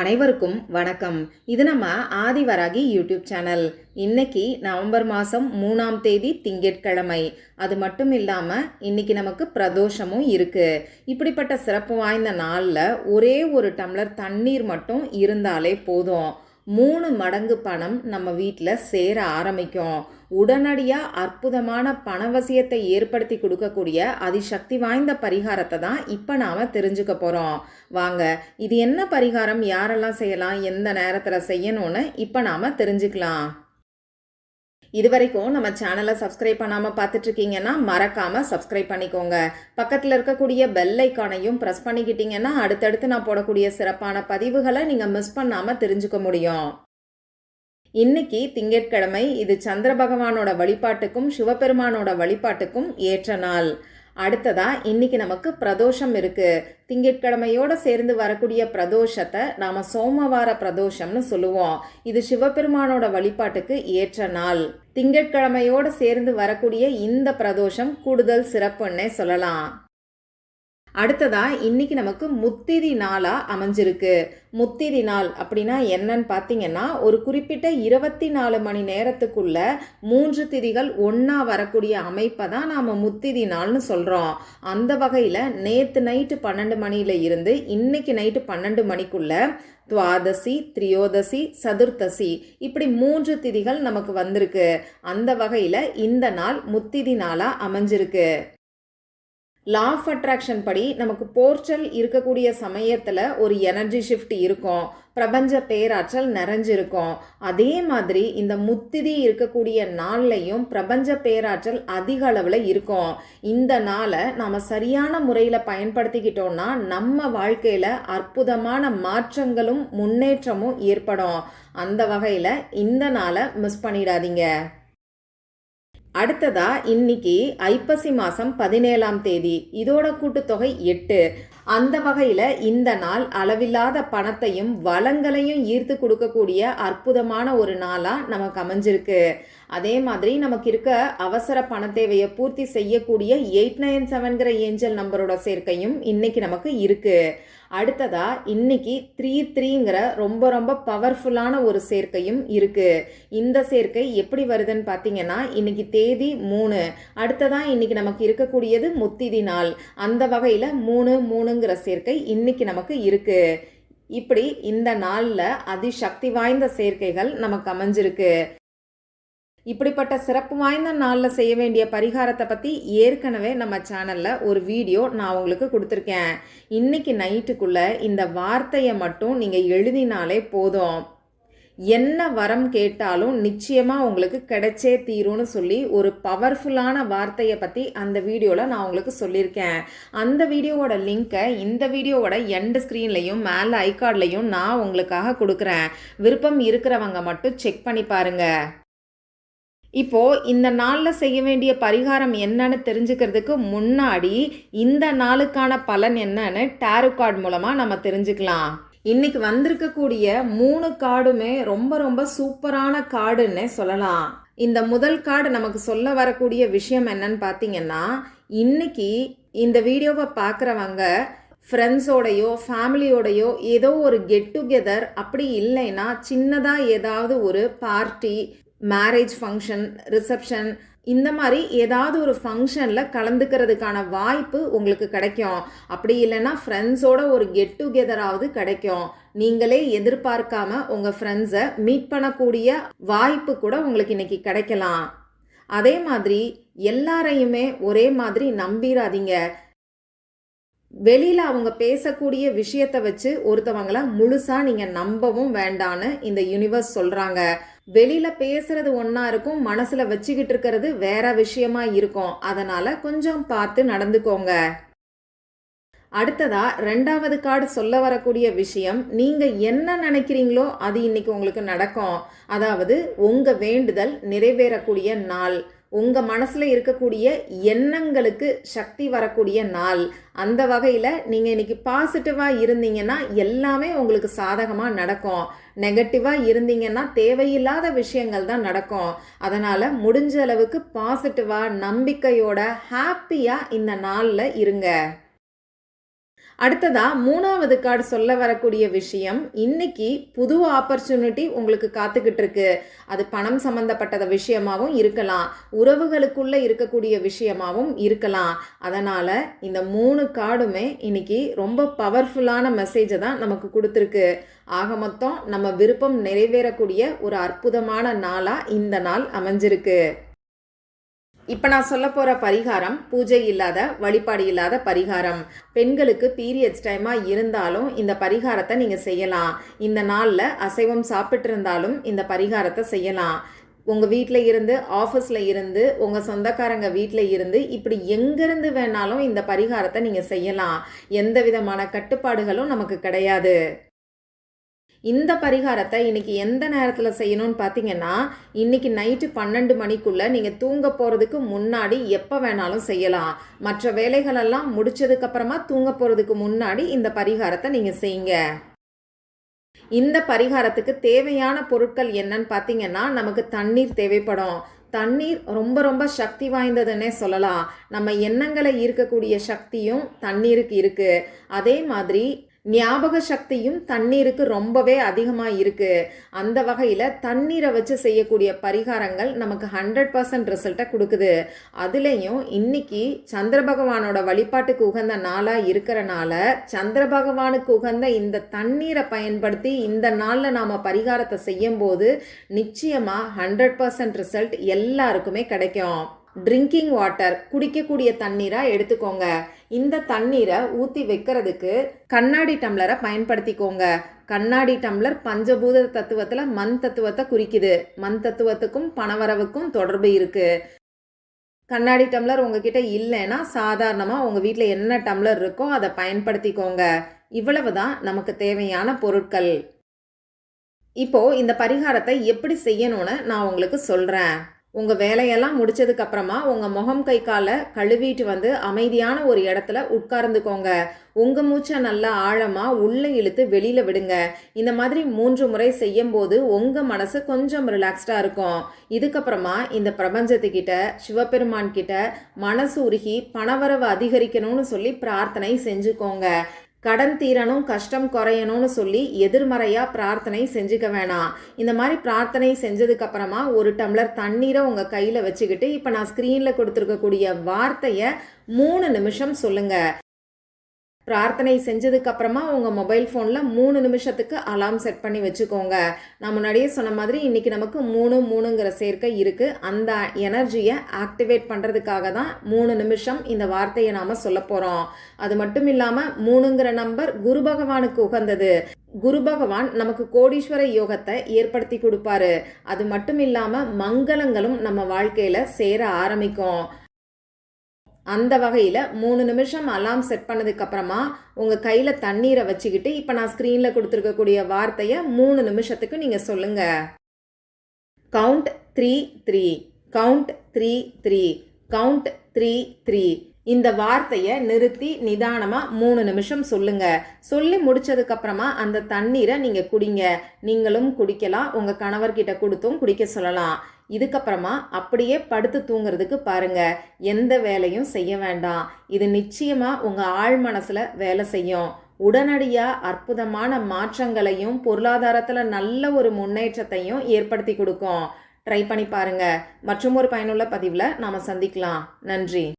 அனைவருக்கும் வணக்கம். இது நம்ம ஆதிவராகி யூடியூப் சேனல். இன்னைக்கு நவம்பர் மாதம் மூணாம் தேதி திங்கட்கிழமை. அது மட்டும் இல்லாமல் இன்னைக்கு நமக்கு பிரதோஷமும் இருக்குது இப்படிப்பட்ட சிறப்பு வாய்ந்த நாளில் ஒரே ஒரு டம்ளர் தண்ணீர் மட்டும் இருந்தாலே போதும். மூணு மடங்கு பணம் நம்ம வீட்டில் சேர ஆரம்பிக்கும். உடனடியாக அற்புதமான பணவசியத்தை ஏற்படுத்தி கொடுக்கக்கூடிய அதிசக்தி வாய்ந்த பரிகாரத்தை தான் இப்போ நாம் தெரிஞ்சுக்க போகிறோம் வாங்க இது என்ன பரிகாரம்? யாரெல்லாம் செய்யலாம்? எந்த நேரத்தில் செய்யணும்னு இப்போ நாம் தெரிஞ்சுக்கலாம். இது வரைக்கும் நம்ம சேனலை சப்ஸ்கிரைப் பண்ணாமல் பார்த்துட்டு இருக்கீங்கன்னா மறக்காமல் சப்ஸ்கிரைப் பண்ணிக்கோங்க. பக்கத்தில் இருக்கக்கூடிய பெல் ஐக்கானையும் ப்ரெஸ் பண்ணிக்கிட்டீங்கன்னா அடுத்தடுத்து நான் போடக்கூடிய சிறப்பான பதிவுகளை நீங்கள் மிஸ் பண்ணாமல் தெரிஞ்சுக்க முடியும். இன்னைக்கு திங்கட்கிழமை இது சந்திர பகவானோட வழிபாட்டுக்கும் சிவபெருமானோட வழிபாட்டுக்கும் ஏற்ற நாள். அடுத்ததா இன்னைக்கு நமக்கு பிரதோஷம் இருக்கு. திங்கட்கிழமையோட சேர்ந்து வரக்கூடிய பிரதோஷத்தை நாம சோமவார பிரதோஷம்னு சொல்லுவோம். இது சிவபெருமானோட வழிபாட்டுக்கு ஏற்ற நாள். திங்கட்கிழமையோட சேர்ந்து வரக்கூடிய இந்த பிரதோஷம் கூடுதல் சிறப்புன்னே சொல்லலாம். அடுத்ததா இன்னைக்கு நமக்கு முத்திதி நாளாக அமைஞ்சிருக்கு. முத்திதி நாள் அப்படின்னா என்னன்னு பார்த்தீங்கன்னா ஒரு குறிப்பிட்ட இருபத்தி நாலு மணி நேரத்துக்குள்ள மூன்று திதிகள் ஒன்றா வரக்கூடிய அமைப்பை தான் நாம் முத்திதி நாள்னு சொல்கிறோம் அந்த வகையில் நேற்று நைட்டு பன்னெண்டு மணியில இருந்து இன்னைக்கு நைட்டு பன்னெண்டு மணிக்குள்ள துவாதசி திரியோதசி சதுர்த்தசி இப்படி மூன்று திதிகள் நமக்கு வந்திருக்கு. அந்த வகையில் இந்த நாள் முத்திதி நாளாக அமைஞ்சிருக்கு. லா ஆஃப் அட்ராக்ஷன் படி நமக்கு போர்ச்சல் இருக்கக்கூடிய சமயத்தில் ஒரு எனர்ஜி ஷிஃப்ட் இருக்கும். பிரபஞ்ச பேராற்றல் நிறைஞ்சிருக்கும். அதே மாதிரி இந்த முத்திதி இருக்கக்கூடிய நாள்லையும் பிரபஞ்ச பேராற்றல் அதிக அளவில் இருக்கும். இந்த நாளை நாம் சரியான முறையில் பயன்படுத்திக்கிட்டோம்னா நம்ம வாழ்க்கையில் அற்புதமான மாற்றங்களும் முன்னேற்றமும் ஏற்படும். அந்த வகையில் இந்த நாளை மிஸ் பண்ணிடாதீங்க. அடுத்ததா இன்னைக்கு ஐப்பசி மாதம் பதினேழாம் தேதி. இதோட கூட்டுத்தொகை எட்டு. அந்த வகையில் இந்த நாள் அளவில்லாத பணத்தையும் வளங்களையும் ஈர்த்து கொடுக்கக்கூடிய அற்புதமான ஒரு நாளாக நமக்கு அமைஞ்சிருக்கு. அதே மாதிரி நமக்கு இருக்க அவசர பண தேவையை பூர்த்தி செய்யக்கூடிய எயிட் நைன் செவன்கிற ஏஞ்சல் நம்பரோட சேர்க்கையும் இன்னைக்கு நமக்கு இருக்குது அடுத்ததாக இன்னைக்கு த்ரீ த்ரீங்கிற ரொம்ப ரொம்ப பவர்ஃபுல்லான ஒரு சேர்க்கையும் இருக்குது இந்த சேர்க்கை எப்படி வருதுன்னு பார்த்தீங்கன்னா இன்னைக்கு தேதி மூணு. அடுத்ததாக இன்னைக்கு நமக்கு இருக்கக்கூடியது முத்திதி நாள். அந்த வகையில் மூணு மூணுங்கிற சேர்க்கை இன்னைக்கு நமக்கு இருக்குது இப்படி இந்த நாளில் அதிசக்தி வாய்ந்த சேர்க்கைகள் நமக்கு அமைஞ்சிருக்கு. இப்படிப்பட்ட சிறப்பு வாய்ந்த நாளில் செய்ய வேண்டிய பரிகாரத்தை பற்றி ஏற்கனவே நம்ம சேனலில் ஒரு வீடியோ நான் உங்களுக்கு கொடுத்துருக்கேன். இன்னைக்கு நைட்டுக்குள்ளே இந்த வார்த்தையை மட்டும் நீங்கள் எழுதினாலே போதும். என்ன வரம் கேட்டாலும் நிச்சயமாக உங்களுக்கு கிடைச்சே தீரும்னு சொல்லி ஒரு பவர்ஃபுல்லான வார்த்தையை பற்றி அந்த வீடியோவில் நான் உங்களுக்கு சொல்லியிருக்கேன். அந்த வீடியோவோட லிங்க்கை இந்த வீடியோவோட எண்டு ஸ்க்ரீன்லையும் மேலே ஐகார்ட்லையும் நான் உங்களுக்காக கொடுக்குறேன். விருப்பம் இருக்கிறவங்க மட்டும் செக் பண்ணி பாருங்கள் இப்போது இந்த நாளில் செய்ய வேண்டிய பரிகாரம் என்னன்னு தெரிஞ்சுக்கிறதுக்கு முன்னாடி இந்த நாளுக்கான பலன் என்னன்னு டேரு கார்டு மூலமாக நம்ம தெரிஞ்சுக்கலாம். இன்னைக்கு வந்திருக்கக்கூடிய மூணு கார்டுமே ரொம்ப ரொம்ப சூப்பரான கார்டுன்னே சொல்லலாம். இந்த முதல் கார்டு நமக்கு சொல்ல வரக்கூடிய விஷயம் என்னன்னு பார்த்தீங்கன்னா இன்னைக்கு இந்த வீடியோவை பார்க்குறவங்க ஃப்ரெண்ட்ஸோடையோ ஃபேமிலியோடையோ ஏதோ ஒரு கெட் டுகெதர் அப்படி இல்லைன்னா சின்னதாக ஏதாவது ஒரு பார்ட்டி மேரேஜ் ஃபங்க்ஷன் ரிசப்ஷன் இந்த மாதிரி ஏதாவது ஒரு ஃபங்க்ஷனில் கலந்துக்கிறதுக்கான வாய்ப்பு உங்களுக்கு கிடைக்கும். அப்படி இல்லைன்னா ஃப்ரெண்ட்ஸோட ஒரு கெட் டுகெதராவது கிடைக்கும். நீங்களே எதிர்பார்க்காம உங்கள் ஃப்ரெண்ட்ஸை மீட் பண்ணக்கூடிய வாய்ப்பு கூட உங்களுக்கு இன்றைக்கி கிடைக்கலாம். அதே மாதிரி எல்லாரையுமே ஒரே மாதிரி நம்பிடாதீங்க வெளியில் அவங்க பேசக்கூடிய விஷயத்தை வச்சு ஒருத்தவங்களை முழுசாக நீங்கள் நம்பவும் வேண்டான்னு இந்த யூனிவர்ஸ் சொல்கிறாங்க வெளியில் பேசுறது ஒன்றா இருக்கும் மனசில் வச்சுக்கிட்டு இருக்கிறது வேற விஷயமா இருக்கும். அதனால் கொஞ்சம் பார்த்து நடந்துக்கோங்க. அடுத்ததா ரெண்டாவது கார்டு சொல்ல வரக்கூடிய விஷயம் நீங்க என்ன நினைக்கிறீங்களோ அது இன்னைக்கு உங்களுக்கு நடக்கும். அதாவது உங்க வேண்டுதல் நிறைவேறக்கூடிய நாள். உங்கள் மனசில் இருக்கக்கூடிய எண்ணங்களுக்கு சக்தி வரக்கூடிய நாள். அந்த வகையில் நீங்கள் இன்றைக்கி பாசிட்டிவாக இருந்தீங்கன்னா எல்லாமே உங்களுக்கு சாதகமாக நடக்கும். நெகட்டிவாக இருந்தீங்கன்னா தேவையில்லாத விஷயங்கள் தான் நடக்கும். அதனால் முடிஞ்ச அளவுக்கு பாசிட்டிவாக நம்பிக்கையோட ஹாப்பியாக இந்த நாளில் இருங்க. அடுத்ததாக மூணாவது கார்டு சொல்ல வரக்கூடிய விஷயம் இன்னைக்கு புது ஆப்பர்ச்சுனிட்டி உங்களுக்கு காத்துக்கிட்டு இருக்கு அது பணம் சம்மந்தப்பட்டத விஷயமாகவும் இருக்கலாம். உறவுகளுக்குள்ள இருக்கக்கூடிய விஷயமாகவும் இருக்கலாம். அதனால இந்த மூணு கார்டுமே இன்னைக்கு ரொம்ப பவர்ஃபுல்லான மெசேஜை தான் நமக்கு கொடுத்துருக்கு. ஆக மொத்தம் நம்ம விருப்பம் நிறைவேறக்கூடிய ஒரு அற்புதமான நாளாக இந்த நாள் அமைஞ்சிருக்கு. இப்போ நான் சொல்ல போகிற பரிகாரம் பூஜை இல்லாத வழிபாடு இல்லாத பரிகாரம். பெண்களுக்கு பீரியட்ஸ் டைமாக இருந்தாலும் இந்த பரிகாரத்தை நீங்கள் செய்யலாம். இந்த நாளில் அசைவம் சாப்பிட்டு இருந்தாலும் இந்த பரிகாரத்தை செய்யலாம். உங்கள் வீட்டில் இருந்து ஆஃபீஸில் இருந்து உங்கள் சொந்தக்காரங்க வீட்டில் இருந்து இப்படி எங்கேருந்து வேணாலும் இந்த பரிகாரத்தை நீங்கள் செய்யலாம். எந்த விதமான கட்டுப்பாடுகளும் நமக்கு கிடையாது. இந்த பரிகாரத்தை இன்றைக்கி எந்த நேரத்தில் செய்யணும்னு பார்த்தீங்கன்னா இன்றைக்கி நைட்டு பன்னெண்டு மணிக்குள்ளே நீங்கள் தூங்க போகிறதுக்கு முன்னாடி எப்போ வேணாலும் செய்யலாம். மற்ற வேலைகளெல்லாம் முடித்ததுக்கப்புறமா தூங்க போகிறதுக்கு முன்னாடி இந்த பரிகாரத்தை நீங்கள் செய்யுங்க. இந்த பரிகாரத்துக்கு தேவையான பொருட்கள் என்னன்னு பார்த்தீங்கன்னா நமக்கு தண்ணீர் தேவைப்படும். தண்ணீர் ரொம்ப ரொம்ப சக்தி வாய்ந்ததுன்னே சொல்லலாம். நம்ம எண்ணங்களை ஈர்க்கக்கூடிய சக்தியும் தண்ணீருக்கு இருக்குது அதே மாதிரி ஞாபக சக்தியும் தண்ணீருக்கு ரொம்பவே அதிகமாக இருக்குது அந்த வகையில் தண்ணீரை வச்சு செய்யக்கூடிய பரிகாரங்கள் நமக்கு ஹண்ட்ரட் பர்சன்ட் ரிசல்ட்டை கொடுக்குது. அதுலேயும் இன்னைக்கு சந்திர பகவானோட வழிபாட்டுக்கு உகந்த நாளாக இருக்கிறனால சந்திர பகவானுக்கு உகந்த இந்த தண்ணீரை பயன்படுத்தி இந்த நாளில் நாம் பரிகாரத்தை செய்யும்போது நிச்சயமாக ஹண்ட்ரட் பர்சன்ட் ரிசல்ட் எல்லாருக்குமே கிடைக்கும். ட்ரிங்கிங் வாட்டர் குடிக்கக்கூடிய தண்ணீராக எடுத்துக்கோங்க. இந்த தண்ணீரை ஊற்றி வைக்கிறதுக்கு கண்ணாடி டம்ளரை பயன்படுத்திக்கோங்க. கண்ணாடி டம்ளர் பஞ்சபூத தத்துவத்தில் மண் தத்துவத்தை குறிக்குது. மண் தத்துவத்துக்கும் பணவரவுக்கும் தொடர்பு இருக்குது கண்ணாடி டம்ளர் உங்ககிட்ட இல்லைன்னா சாதாரணமாக உங்கள் வீட்டில் என்ன டம்ளர் இருக்கோ அதை பயன்படுத்திக்கோங்க. இவ்வளவு தான் நமக்கு தேவையான பொருட்கள். இப்போது இந்த பரிகாரத்தை எப்படி செய்யணும்னு நான் உங்களுக்கு சொல்கிறேன் உங்கள் வேலையெல்லாம் முடிச்சதுக்கு அப்புறமா உங்கள் முகம் கை காலை கழுவிட்டு வந்து அமைதியான ஒரு இடத்துல உட்கார்ந்துக்கோங்க. உங்கள் மூச்சை நல்லா ஆழமாக உள்ளே இழுத்து வெளியில் விடுங்க. இந்த மாதிரி மூன்று முறை செய்யும்போது உங்கள் மனசு கொஞ்சம் ரிலாக்ஸ்டாக இருக்கும். இதுக்கப்புறமா இந்த பிரபஞ்சத்துக்கிட்ட சிவபெருமான் கிட்ட மனசு உருகி பணவரவு அதிகரிக்கணும்னு சொல்லி பிரார்த்தனை செஞ்சுக்கோங்க. கடன் தீரணும் கஷ்டம் குறையணும்னு சொல்லி எதிர்மறையாக பிரார்த்தனை செஞ்சுக்க வேணாம். இந்த மாதிரி பிரார்த்தனை செஞ்சதுக்கப்புறமா ஒரு டம்ளர் தண்ணீரை உங்கள் கையில் வச்சுக்கிட்டு இப்போ நான் ஸ்க்ரீனில் கொடுத்துருக்கக்கூடிய வார்த்தையை மூணு நிமிஷம் சொல்லுங்கள் பிரார்த்தனை செஞ்சதுக்கு அப்புறமா உங்கள் மொபைல் ஃபோனில் மூணு நிமிஷத்துக்கு அலாம் செட் பண்ணி வச்சுக்கோங்க. நான் முன்னாடியே சொன்ன மாதிரி இன்றைக்கி நமக்கு மூணு மூணுங்கிற சேர்க்கை இருக்குது அந்த எனர்ஜியை ஆக்டிவேட் பண்ணுறதுக்காக தான் மூணு நிமிஷம் இந்த வார்த்தையை நாம் சொல்ல போகிறோம் அது மட்டும் இல்லாமல் மூணுங்கிற நம்பர் குரு பகவானுக்கு உகந்தது. குரு பகவான் நமக்கு கோடீஸ்வர யோகத்தை ஏற்படுத்தி கொடுப்பாரு. அது மட்டும் இல்லாமல் மங்களங்களும் நம்ம வாழ்க்கையில் சேர ஆரம்பிக்கும். அந்த வகையில் மூணு நிமிஷம் அலாம் செட் பண்ணதுக்கப்புறமா உங்கள் கையில் தண்ணீரை வச்சுக்கிட்டு இப்போ நான் ஸ்க்ரீனில் கொடுத்துருக்கக்கூடிய வார்த்தையை மூணு நிமிஷத்துக்கு நீங்கள் சொல்லுங்கள் count three three count three three count three three இந்த வார்த்தையை நிறுத்தி நிதானமாக மூணு நிமிஷம் சொல்லுங்க. சொல்லி முடிச்சதுக்கப்புறமா அந்த தண்ணீரை நீங்கள் குடிங்க. நீங்களும் குடிக்கலாம். உங்கள் கணவர்கிட்ட கொடுத்தும் குடிக்க சொல்லலாம். இதுக்கப்புறமா அப்படியே படுத்து தூங்குறதுக்கு பாருங்க. எந்த வேலையும் செய்ய வேண்டாம். இது நிச்சயமாக உங்கள் ஆழ் மனசில் வேலை செய்யும். உடனடியாக அற்புதமான மாற்றங்களையும் பொருளாதாரத்தில் நல்ல ஒரு முன்னேற்றத்தையும் ஏற்படுத்தி கொடுக்கும். ட்ரை பண்ணி பாருங்க. மற்றும் ஒரு பயனுள்ள பதிவில் நாம் சந்திக்கலாம். நன்றி.